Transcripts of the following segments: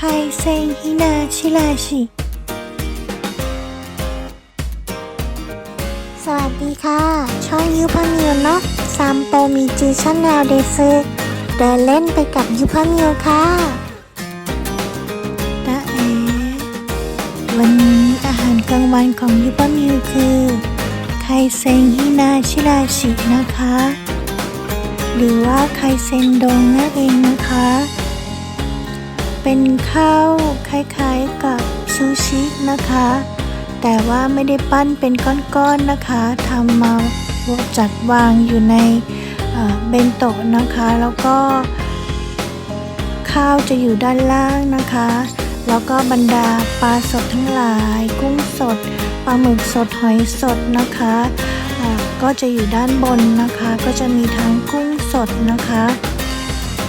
ไคเซ็งฮินาชิราชิสวัสดีค่ะ ช่องยูพามิวเนาะซัมโตมีจีชันแนวเดซึเดินเล่นไปกับยูพามิวค่ะตาเอ๋วันนี้อาหารกลางวันของยูพามิวคือไคเซงฮินาชิราชินะคะ หรือว่าไคเซนดงนั่นเองนะคะ เป็นข้าวคล้ายๆกับซูชินะคะ แต่ว่าไม่ได้ปั้นเป็นก้อนๆนะคะทำมาจัดวางอยู่ในเบนโตะนะคะ แล้วก็ ข้าวจะอยู่ด้านล่างนะคะ แล้วก็บรรดาปลาสดทั้งหลาย กุ้งสดปลาหมึกสดหอยสดนะคะก็จะอยู่ด้านบนนะคะ ก็จะมีทั้งกุ้งสดนะคะ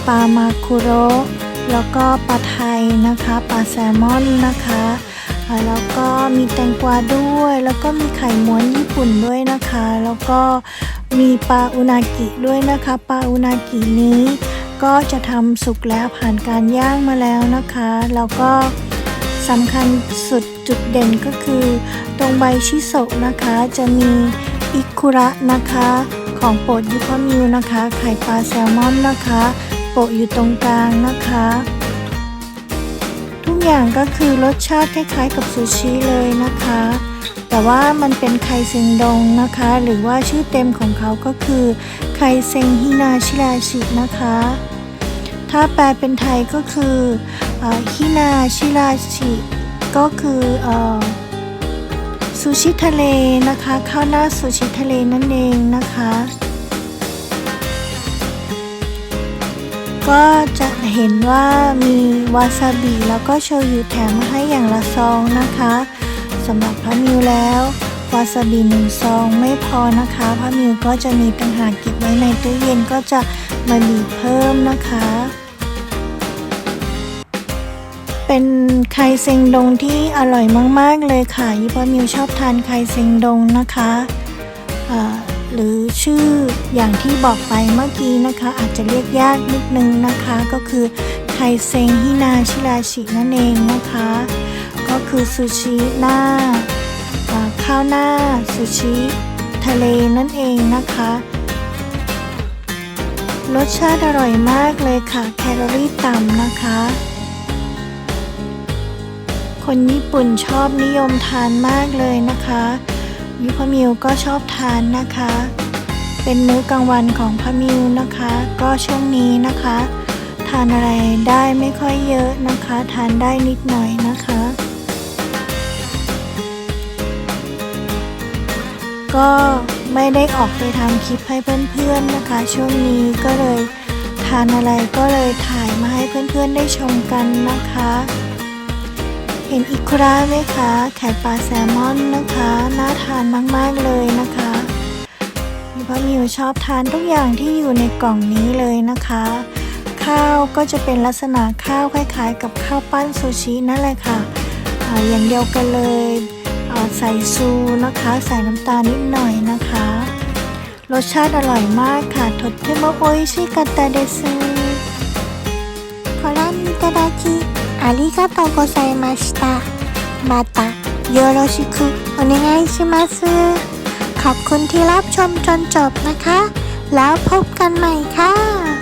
ปลามาคุโระ แล้วก็ปลาไทยนะคะปลาแซลมอนนะคะแล้วก็มีแตงกวาด้วย แล้วก็มีไข่ม้วนญี่ปุ่นด้วยนะคะ แล้วก็มีปลาอุนากิด้วยนะคะปลาอุนากินี้ ก็จะทำสุกแล้วผ่านการย่างมาแล้วนะคะแล้วก็สำคัญสุดจุดเด่นก็คือ ตรงใบชิโซะนะคะ จะมีอิคุระนะคะ ของโปรดยุพมิวนะคะ ไข่ปลาแซลมอนนะคะ โปะอยู่ตรงกลางนะคะ ทุกอย่างก็คือรสชาติคล้ายๆกับซูชิเลยนะคะ แต่ว่ามันเป็นไคเซงดงนะคะ หรือว่าชื่อเต็มของเขาก็คือไคเซงฮินาชิราชินะคะ ถ้าแปลเป็นไทยก็คืออฮินาชิราชิก็คืออซูชิทะเลนะคะ ข้าวหน้าซูชิทะเลนั่นเองนะคะ ก็จะเห็นว่ามีวาซาบิแล้วก็โชยุแถมมาให้อย่างละซองนะคะสำหรับพระมิวแล้ววาซาบิหนึ่งซองไม่พอนะคะพระมิวก็จะมีต่างหากเก็บไว้ในตู้เย็นก็จะมาบีบเพิ่มนะคะ เป็นไคเซงดงที่อร่อยมาก ๆ เลยค่ะยี่ป้ามิวชอบทานไคเซงดงนะคะ หรือชื่ออย่างที่บอกไปเมื่อกี้นะคะ อาจจะเรียกยากนิดนึงนะคะ ก็คือไคเซงฮินาชิราชินั่นเองนะคะ ก็คือซูชิหน้าข้าวหน้าซูชิทะเลนั่นเองนะคะรสชาติอร่อยมากเลยค่ะ แคลอรี่ต่ำนะคะ คนญี่ปุ่นชอบนิยมทานมากเลยนะคะ ยุพมิวก็ชอบทานนะคะ เป็นมื้อกลางวันของพะมิวนะคะ ก็ช่วงนี้นะคะ ทานอะไรได้ไม่ค่อยเยอะนะคะ ทานได้นิดหน่อยนะคะ ก็ไม่ได้ออกไปทำคลิปให้เพื่อนๆนะคะ ช่วงนี้ก็เลยทานอะไรก็เลยถ่ายมาให้เพื่อนๆได้ชมกันนะคะ เห็นอิคุระไหมคะ ไข่ปลาแซลมอนนะคะ มากๆเลยนะคะมีพ่อมิวชอบทานทุกอย่างที่อยู่ในกล่องนี้เลยนะคะ ข้าวก็จะเป็นลักษณะข้าวคล้ายๆ กับข้าวปั้นซูชินั่นแหละค่ะอ่าอย่างเดียวกันเลยอ่าใส่ซูนะคะ ใส่น้ำตาลนิดหน่อยนะคะ รสชาติอร่อยมากค่ะとっても美味しかったですご覧いただきありがとうございました。また โยโรชิคุโอเนไงชิมาซึขอบคุณที่รับชมจนจบนะคะ แล้วพบกันใหม่ค่ะ